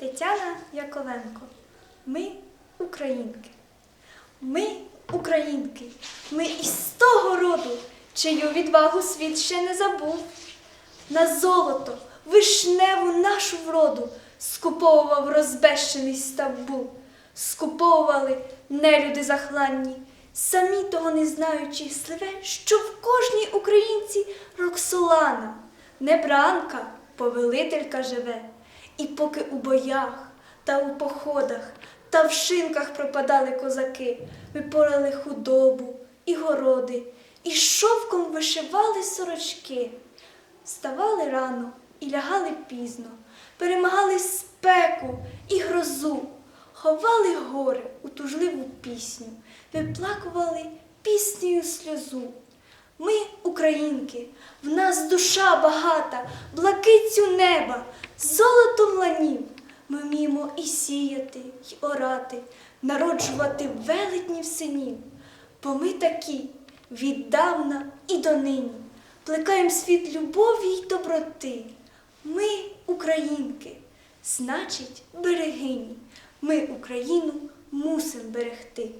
Тетяна Яковенко. Ми українки. Ми українки. Ми із того роду, чию відвагу світ ще не забув. На золото, вишневу нашу вроду скуповував розбещений Стамбул. Скуповували нелюди захланні, самі того не знаючи, сливе, що в кожній українці Роксолана, не бранка, повелителька живе. І поки у боях та у походах та в шинках пропадали козаки, ми порали худобу і городи, і шовком вишивали сорочки. Вставали рано і лягали пізно, перемагали спеку і грозу, ховали горе у тужливу пісню, виплакували піснею сльозу. Ми, українки, в нас душа багата, блакицю неба, золотом ланів. Ми вміємо і сіяти, й орати, народжувати велетнів синів. Бо ми такі віддавна і донині плекаєм світ любові й доброти. Ми українки, значить, берегині. Ми Україну мусимо берегти.